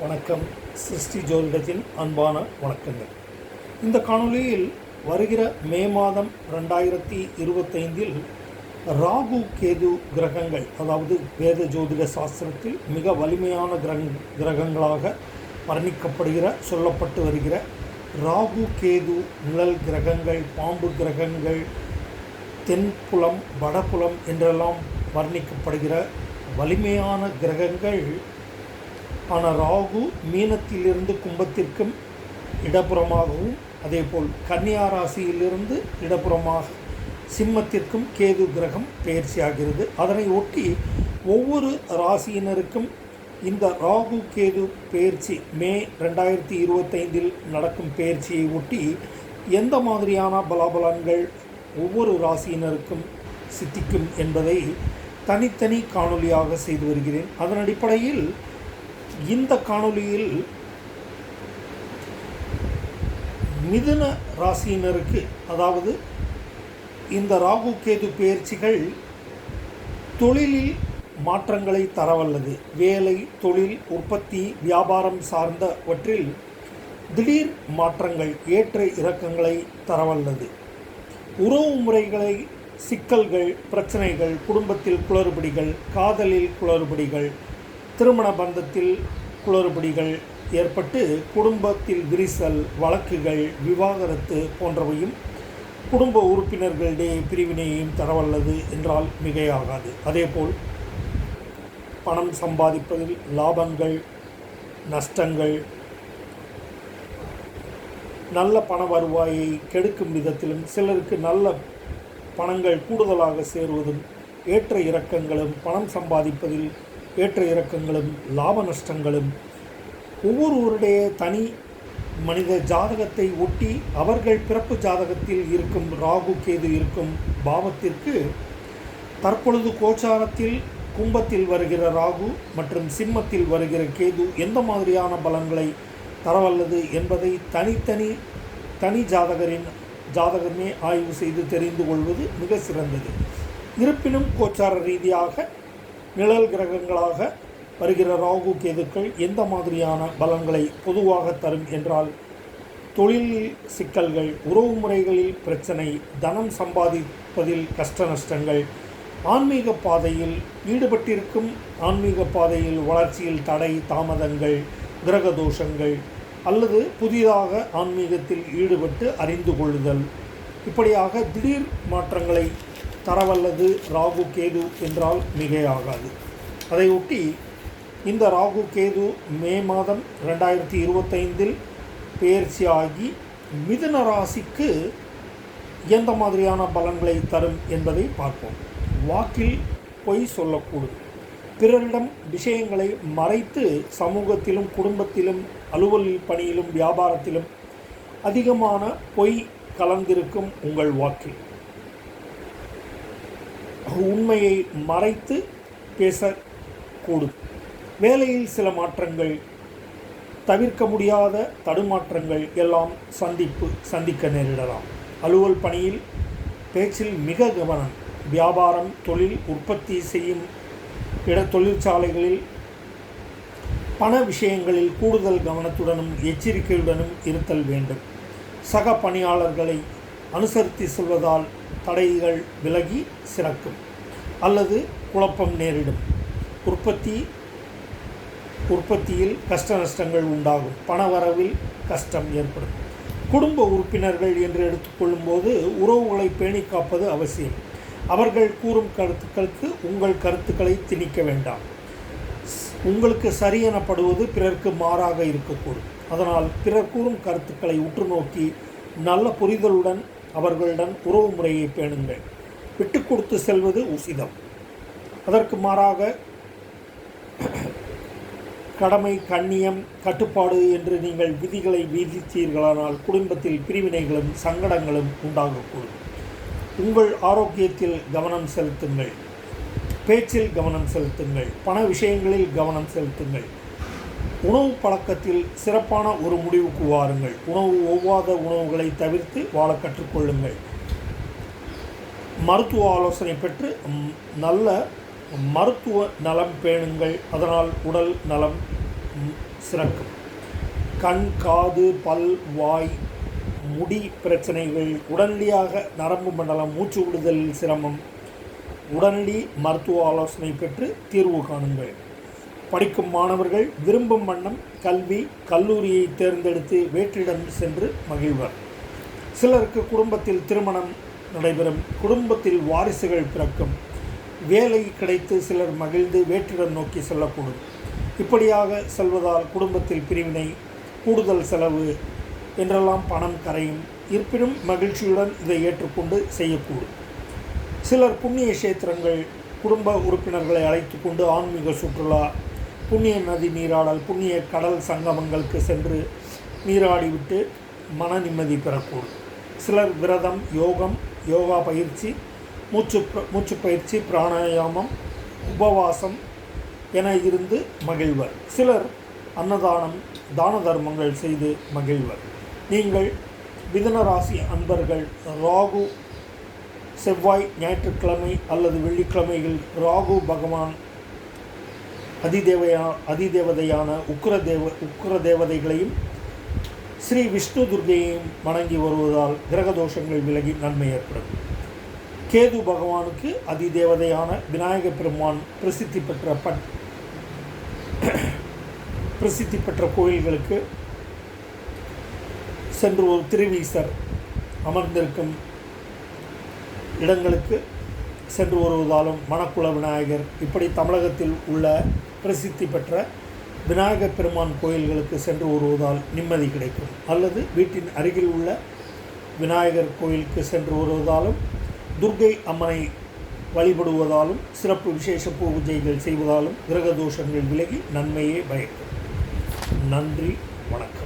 வணக்கம். சிருஷ்டி ஜோதிடத்தின் அன்பான வணக்கங்கள். இந்த காணொளியில் வருகிற மே மாதம் ரெண்டாயிரத்தி இருபத்தைந்தில் ராகு கேது கிரகங்கள் அதாவது வேத ஜோதிட சாஸ்திரத்தில் மிக வலிமையான கிரக கிரகங்களாக வர்ணிக்கப்படுகிற சொல்லப்பட்டு வருகிற ராகு கேது நிழல் கிரகங்கள் பாம்பு கிரகங்கள் தென்புலம் வடபுலம் என்றெல்லாம் வர்ணிக்கப்படுகிற வலிமையான கிரகங்கள் ஆனால் ராகு மீனத்திலிருந்து கும்பத்திற்கும் இடப்புறமாகவும் அதேபோல் கன்னியா ராசியிலிருந்து இடப்புறமாக சிம்மத்திற்கும் கேது கிரகம் பயிற்சியாகிறது. அதனை ஒட்டி ஒவ்வொரு ராசியினருக்கும் இந்த ராகு கேது பயிற்சி மே ரெண்டாயிரத்தி இருபத்தைந்தில் நடக்கும் பயிற்சியை ஒட்டி எந்த மாதிரியான பலாபலன்கள் ஒவ்வொரு ராசியினருக்கும் சித்திக்கும் என்பதை தனித்தனி காணொளியாக செய்து வருகிறேன். அதன் அடிப்படையில் இந்த காணொளியில் மிதுன ராசியினருக்கு அதாவது இந்த ராகு கேது பயிற்சிகள் தொழிலில் மாற்றங்களை தரவல்லது. வேலை தொழில் உற்பத்தி வியாபாரம் சார்ந்தவற்றில் திடீர் மாற்றங்கள் ஏற்ற இறக்கங்களை தரவல்லது. உறவு முறைகளை சிக்கல்கள் பிரச்சனைகள் குடும்பத்தில் குளறுபடிகள் காதலில் குளறுபடிகள் திருமண பந்தத்தில் குளறுபடிகள் ஏற்பட்டு குடும்பத்தில் விரிசல் வழக்குகள் விவாகரத்து போன்றவையும் குடும்ப உறுப்பினர்களிடையே பிரிவினையையும் தரவல்லது என்றால் மிகையாகாது. அதேபோல் பணம் சம்பாதிப்பதில் லாபங்கள் நஷ்டங்கள் நல்ல பண வருவாயை கெடுக்கும் விதத்திலும் சிலருக்கு நல்ல பணங்கள் கூடுதலாக சேருவதும் ஏற்ற இறக்கங்களும் பணம் சம்பாதிப்பதில் ஏற்ற இறக்கங்களும் லாப நஷ்டங்களும் ஒவ்வொருவருடைய தனி மனித ஜாதகத்தை ஒட்டி அவர்கள் பிறப்பு ஜாதகத்தில் இருக்கும் ராகு கேது இருக்கும் பாவத்திற்கு தற்பொழுது கோச்சாரத்தில் கும்பத்தில் வருகிற ராகு மற்றும் சிம்மத்தில் வருகிற கேது எந்த மாதிரியான பலன்களை தரவல்லது என்பதை தனித்தனி தனி ஜாதகரின் ஜாதகமே ஆய்வு செய்து தெரிந்து கொள்வது மிக சிறந்தது. இருப்பினும் கோச்சார ரீதியாக நிழல் கிரகங்களாக வருகிற ராகு கேதுக்கள் எந்த மாதிரியான பலன்களை பொதுவாக தரும் என்றால் தொழிலில் சிக்கல்கள் உறவு முறைகளில் பிரச்சனை தனம் சம்பாதிப்பதில் கஷ்ட நஷ்டங்கள் ஆன்மீக பாதையில் ஈடுபட்டிருக்கும் ஆன்மீக பாதையில் வளர்ச்சியில் தடை தாமதங்கள் கிரக தோஷங்கள் அல்லது புதிதாக ஆன்மீகத்தில் ஈடுபட்டு அறிந்து கொள்ளுதல். இப்படியாக திடீர் மாற்றங்களை தரவல்லது ராகு கேது என்றால் மிகையாகாது. அதையொட்டி இந்த ராகு கேது மே மாதம் ரெண்டாயிரத்தி இருபத்தைந்தில் பெயர்ச்சியாகி மிதுன ராசிக்கு எந்த மாதிரியான பலன்களை தரும் என்பதை பார்ப்போம். வாக்கில் பொய் சொல்லக்கூடும். பிறரிடம் விஷயங்களை மறைத்து சமூகத்திலும் குடும்பத்திலும் அலுவல் பணியிலும் வியாபாரத்திலும் அதிகமான பொய் கலந்திருக்கும் உங்கள் வாக்கில். உண்மையை மறைத்து பேசக்கூடும். வேலையில் சில மாற்றங்கள் தவிர்க்க முடியாத தடுமாற்றங்கள் எல்லாம் சந்திப்பு சந்திக்க நேரிடலாம். அலுவல் பணியில் பேச்சில் மிக கவனம். வியாபாரம் தொழில் உற்பத்தி செய்யும் இட தொழிற்சாலைகளில் பண விஷயங்களில் கூடுதல் கவனத்துடனும் எச்சரிக்கையுடனும் இருத்தல் வேண்டும். சக பணியாளர்களை அனுசரித்து செல்வதால் தடைகள் விலகி சிறக்கும் அல்லது குழப்பம் நேரிடும். உற்பத்தி உற்பத்தியில் கஷ்ட நஷ்டங்கள் உண்டாகும். பணவரவில் கஷ்டம் ஏற்படும். குடும்ப உறுப்பினர்கள் என்று எடுத்துக்கொள்ளும்போது உறவுகளை பேணி காப்பது அவசியம். அவர்கள் கூறும் கருத்துக்களுக்கு உங்கள் கருத்துக்களை திணிக்க வேண்டாம். உங்களுக்கு சரியெனப்படுவது பிறர்க்கு மாறாக இருக்கக்கூடும். அதனால் பிறர் கூறும் கருத்துக்களை உற்று நோக்கி நல்ல புரிதலுடன் அவர்களுடன் உறவு முறையை பேணுங்கள். விட்டு கொடுத்து செல்வது உசிதம். அதற்கு மாறாக கடமை கண்ணியம் கட்டுப்பாடு என்று நீங்கள் விதிகளை விதித்தீர்களானால் குடும்பத்தில் பிரிவினைகளும் சங்கடங்களும் உண்டாகக்கூடும். உங்கள் ஆரோக்கியத்தில் கவனம் செலுத்துங்கள். பேச்சில் கவனம் செலுத்துங்கள். பண விஷயங்களில் கவனம் செலுத்துங்கள். உணவு பழக்கத்தில் சிறப்பான ஒரு முடிவுக்கு வாருங்கள். உணவு ஒவ்வாத உணவுகளை தவிர்த்து வாழ கற்றுக்கொள்ளுங்கள். மருத்துவ ஆலோசனை பெற்று நல்ல மருத்துவ நலம் பேணுங்கள். அதனால் உடல் நலம் சிறக்கும். கண் காது பல் வாய் முடி பிரச்சனைகள் உடனடியாக நரம்பு மண்டலம் மூச்சு விடுதலில் சிரமம். உடனடி மருத்துவ ஆலோசனை பெற்று தீர்வு காணுங்கள். படிக்கும் மாணவர்கள் விரும்பும் வண்ணம் கல்வி கல்லூரியை தேர்ந்தெடுத்து வேற்றிடம் சென்று மகிழ்வர். சிலருக்கு குடும்பத்தில் திருமணம் நடைபெறும் குடும்பத்தில் வாரிசுகள் பிறக்கும். வேலை கிடைத்து சிலர் மகிழ்ந்து வேற்றிடம் நோக்கி செல்லக்கூடும். இப்படியாக செல்வதால் குடும்பத்தில் பிரிவினை கூடுதல் செலவு என்றெல்லாம் பணம் கரையும். இருப்பினும் மகிழ்ச்சியுடன் இதை ஏற்றுக்கொண்டு செய்யக்கூடும். சிலர் புண்ணிய கஷேத்திரங்கள் குடும்ப உறுப்பினர்களை அழைத்து கொண்டு ஆன்மீக சுற்றுலா புண்ணிய நதி நீராடல் புண்ணிய கடல் சங்கமங்களுக்கு சென்று நீராடிவிட்டு மன நிம்மதி பெறக்கூடும். சிலர் விரதம் யோகம் யோகா பயிற்சி மூச்சு மூச்சு பயிற்சி பிராணாயாமம் உபவாசம் என இருந்து மகிழ்வர். சிலர் அன்னதானம் தான தர்மங்கள் செய்து மகிழ்வர். நீங்கள் மிதுன ராசி அன்பர்கள் ராகு செவ்வாய் ஞாயிற்றுக்கிழமை அல்லது வெள்ளிக்கிழமையில் ராகு பகவான் அதிதேவையா அதிதேவதையான உக்ர தேவ உக்ர தேவதைகளையும் ஸ்ரீ விஷ்ணு துர்கையையும் வணங்கி வருவதால் கிரக தோஷங்கள் விலகி நன்மை ஏற்படும். கேது பகவானுக்கு அதிதேவதையான விநாயக பெருமான் பிரசித்தி பெற்ற பட் பிரசித்தி பெற்ற கோயில்களுக்கு சென்று ஒரு திருவீசர் அமர்ந்திருக்கும் இடங்களுக்கு சென்று வருவதாலும் மணக்குள விநாயகர் இப்படி தமிழகத்தில் உள்ள பிரசித்தி பெற்ற விநாயகர் பெருமான் கோயில்களுக்கு சென்று வருவதால் நிம்மதி கிடைக்கும். அல்லது வீட்டின் அருகில் உள்ள விநாயகர் கோயிலுக்கு சென்று வருவதாலும் துர்க்கை அம்மனை வழிபடுவதாலும் சிறப்பு விசேஷ பூஜைகள் செய்வதாலும் கிரக தோஷங்கள் விலகி நன்மையே பயக்கும். நன்றி வணக்கம்.